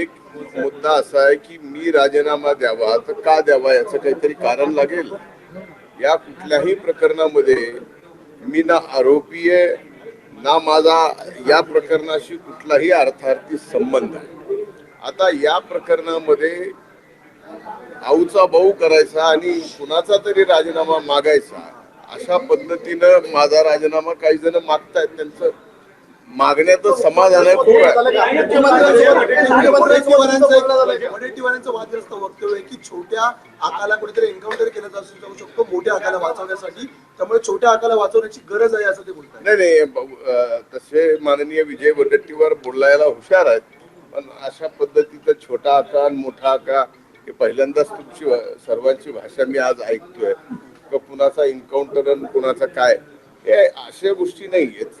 एक मुद्दा असा आहे की मी राजीनामा द्यावा तर का द्यावा याचं काहीतरी कारण लागेल? या कुठल्याही प्रकरणामध्ये मी ना आरोपी आहे ना माझा या प्रकरणाशी कुठलाही अर्थार्थी संबंध आहे. आता या प्रकरणामध्ये आऊचा भाऊ करायचा आणि कुणाचा तरी राजीनामा मागायचा अशा पद्धतीनं माझा राजीनामा काही जण मागतायत त्यांचं मागण्याचं समाधान आहे खूप आहे वडेट्टीवारांचं वादग्रस्त वक्तव्य आहे की छोट्या आकाला कुठेतरी एन्काउंटर केलं जाऊ शकतो मोठ्या आकाला वाचवण्यासाठी. त्यामुळे छोट्या आकाला वाचवण्याची गरज आहे असं ते बोलतात नाही नाही तसे माननीय विजय वडेट्टीवार बोलायला हुशार आहेत पण अशा पद्धतीचं छोटा आकार मोठा आकार हे पहिल्यांदाच तुमची सर्वांची भाषा मी आज ऐकतोय. कुणाचा एन्काउंटर आणि कुणाचा काय हे अशा गोष्टी नाही आहेत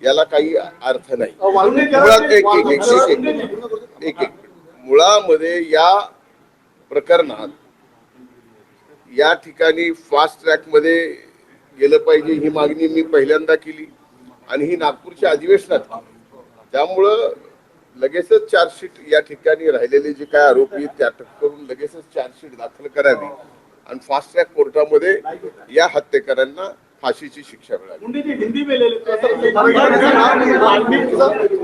याला काही अर्थ नाही. मुळात एक एक एक एक एक मुळामध्ये या प्रकरणात या ठिकाणी फास्ट ट्रॅकमध्ये गेलं पाहिजे ही मागणी मी पहिल्यांदा केली. आणि ही नागपूरच्या अधिवेशनात केली. त्यामुळं लगेचच चार्जशीट या ठिकाणी राहिलेले जे काय आरोपी आहेत ते अटक करून लगेचच चार्जशीट दाखल करावी. आणि फास्ट ट्रॅक कोर्टामध्ये या हत्येकरांना फाशीची शिक्षा मिळावी हिंदी में ले लेते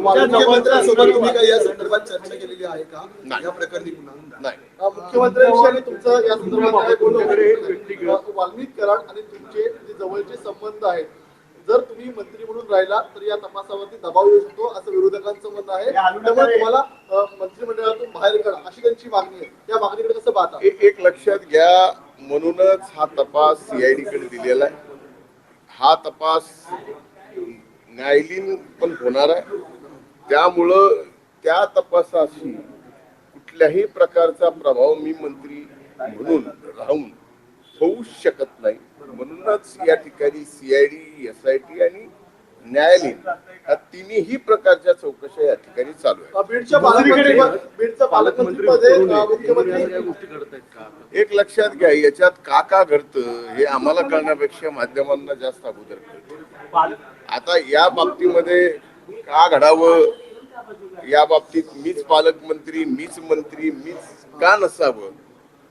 मुख्यमंत्र्यांसोबत तुम्ही काही या संदर्भात चर्चा केलेली आहे का? नाही. या प्रकरणी पुन्हा नाही. मुख्यमंत्र्यांशी तुमचं या संदर्भात वाल्मिक कराड आणि तुमचे जे जवळचे संबंध आहेत जर तुम्ही मंत्री म्हणून राहिला तर या तपासावरती दबाव येऊ शकतो असं विरोधकांचं म्हणणं आहे. त्यामुळे तुम्हाला मंत्रिमंडळातून बाहेर काढा अशी त्यांची मागणी आहे. त्या मागणीकडे कसं पाहता? एक लक्षात घ्या म्हणूनच हा तपास सीआयडी कडे दिलेला आहे. हा तपास न्यायालयीन पण होणार आहे. त्यामुळं त्या तपासाशी कुठल्याही प्रकारचा प्रभाव मी मंत्री म्हणून राहून होऊ शकत नाही. म्हणूनच या ठिकाणी सीआयडी एस आय टी आणि न्यायालयीन. ह्या तिन्ही प्रकारच्या चौकशा या ठिकाणी चालू आहेत. एक लक्षात घ्या याच्यात का का घडतं हे आम्हाला कळण्यापेक्षा माध्यमांना जास्त अगोदर कळतं. आता या बाबतीमध्ये का घडावं या बाबतीत मीच पालकमंत्री मीच मंत्री मीच का नसावं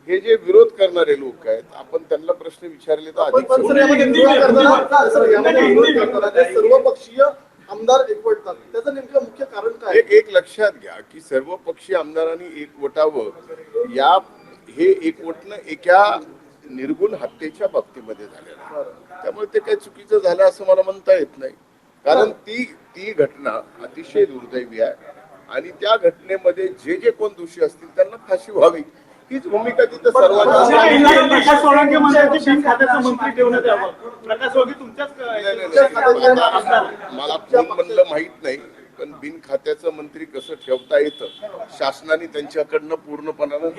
हे जे विरोध करणारे लोक आहेत आपण त्यांना प्रश्न विचारले तर अधिक पण सर सोपं. यामध्ये विरोध करताना सर यामध्ये विरोध करताना ते सर्व पक्षीय आमदार एकवटतात त्याचं नेमकं मुख्य कारण काय आहे? एक एक लक्षात घ्या की सर्व पक्षीय आमदारांनी एकवटावं. या हे एकवटणं एका निर्गुण हत्येच्या बाबतीमध्ये झालेलं त्यामुळे ते काही चुकीचं झालं असं मला म्हणता येत नाही. कारण ती ती घटना अतिशय दुर्दैवी आहे. आणि त्या घटनेमध्ये जे जे कोण दोषी असतील त्यांना फाशी व्हावी. हीच भूमिका तिथं. आता मला कोण म्हणलं माहीत नाही. बिनखात्याचं बिन खात्याचं मंत्री कसं ठेवता येतं? शासनाने त्यांच्याकडनं पूर्णपणानं